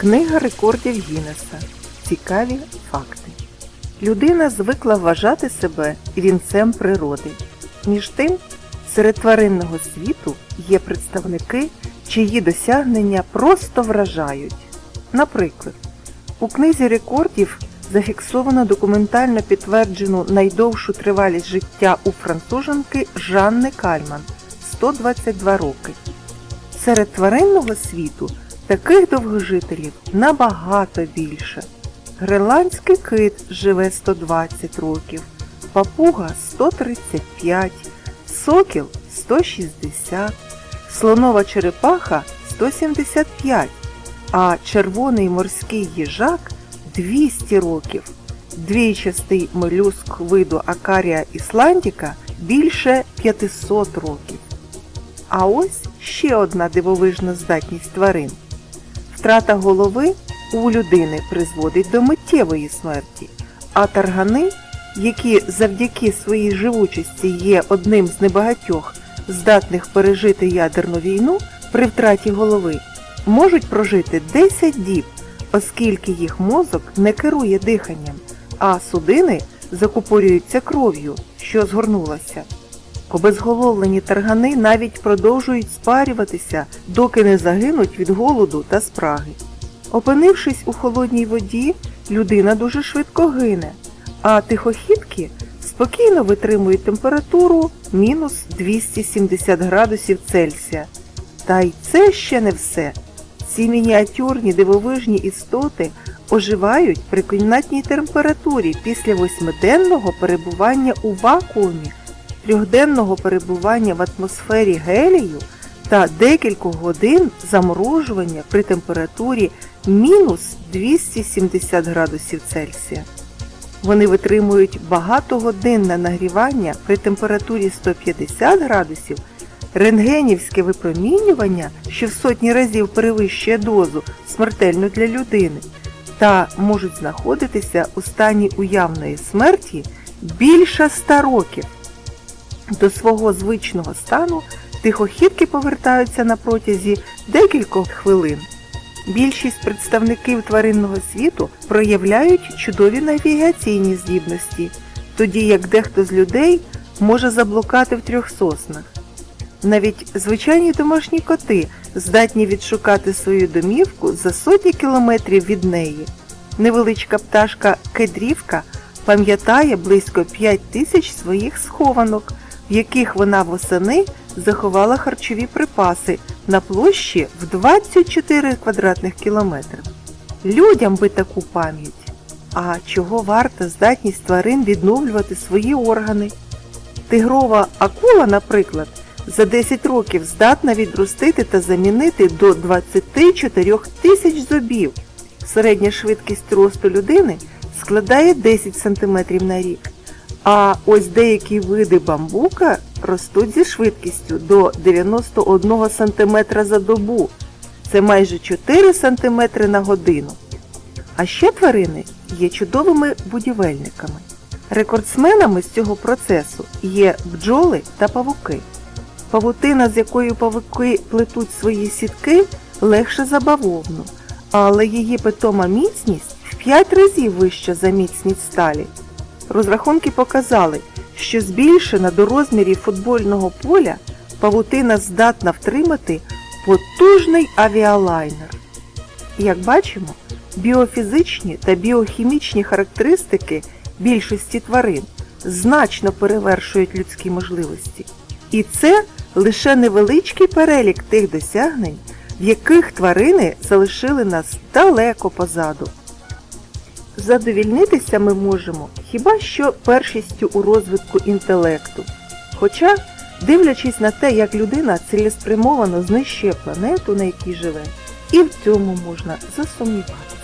Книга рекордів Гіннеса. Цікаві факти. Людина звикла вважати себе вінцем природи. Між тим, серед тваринного світу є представники, чиї досягнення просто вражають. Наприклад, у книзі рекордів зафіксовано документально підтверджену найдовшу тривалість життя у француженки Жанни Кальман 122 роки. Серед тваринного світу таких довгожителів набагато більше. Гренландський кит живе 120 років, папуга 135, сокіл 160, слонова черепаха 175, а червоний морський їжак 200 років. Двійчастий молюск виду Акарія ісландіка більше 500 років. А ось ще одна дивовижна здатність тварин. Втрата голови у людини призводить до миттєвої смерті, а таргани, які завдяки своїй живучості є одним з небагатьох здатних пережити ядерну війну при втраті голови, можуть прожити 10 діб, оскільки їх мозок не керує диханням, а судини закупорюються кров'ю, що згорнулася. Обезголовлені таргани навіть продовжують спарюватися, доки не загинуть від голоду та спраги. Опинившись у холодній воді, людина дуже швидко гине, а тихохідки спокійно витримують температуру мінус 270 градусів Цельсія. Та й це ще не все. Ці мініатюрні дивовижні істоти оживають при кімнатній температурі після восьмиденного перебування у вакуумі трьохденного перебування в атмосфері гелію та декількох годин заморожування при температурі мінус 270 градусів Цельсія. Вони витримують багатогодинне нагрівання при температурі 150 градусів, рентгенівське випромінювання, що в сотні разів перевищує дозу, смертельну для людини, та можуть знаходитися у стані уявної смерті більше 100 років. До свого звичного стану тихохідки повертаються на протязі декількох хвилин. Більшість представників тваринного світу проявляють чудові навігаційні здібності, тоді як дехто з людей може заблукати в трьох соснах. Навіть звичайні домашні коти здатні відшукати свою домівку за сотні кілометрів від неї. Невеличка пташка кедрівка пам'ятає близько 5 тисяч своїх схованок, в яких вона восени заховала харчові припаси на площі в 24 квадратних кілометри. Людям би таку пам'ять. А чого варта здатність тварин відновлювати свої органи? Тигрова акула, наприклад, за 10 років здатна відростити та замінити до 24 тисяч зубів. Середня швидкість росту людини складає 10 см на рік. А ось деякі види бамбука ростуть зі швидкістю до 91 см за добу. Це майже 4 см на годину. А ще тварини є чудовими будівельниками. Рекордсменами з цього процесу є бджоли та павуки. Павутина, з якою павуки плетуть свої сітки, легше за бавовну, але її питома міцність в 5 разів вища за міцність сталі. Розрахунки показали, що збільшена до розмірів футбольного поля павутина здатна втримати потужний авіалайнер. Як бачимо, біофізичні та біохімічні характеристики більшості тварин значно перевершують людські можливості. І це лише невеличкий перелік тих досягнень, в яких тварини залишили нас далеко позаду. Задовільнитися ми можемо хіба що першістю у розвитку інтелекту. Хоча, дивлячись на те, як людина цілеспрямовано знищує планету, на якій живе, і в цьому можна засумніватися.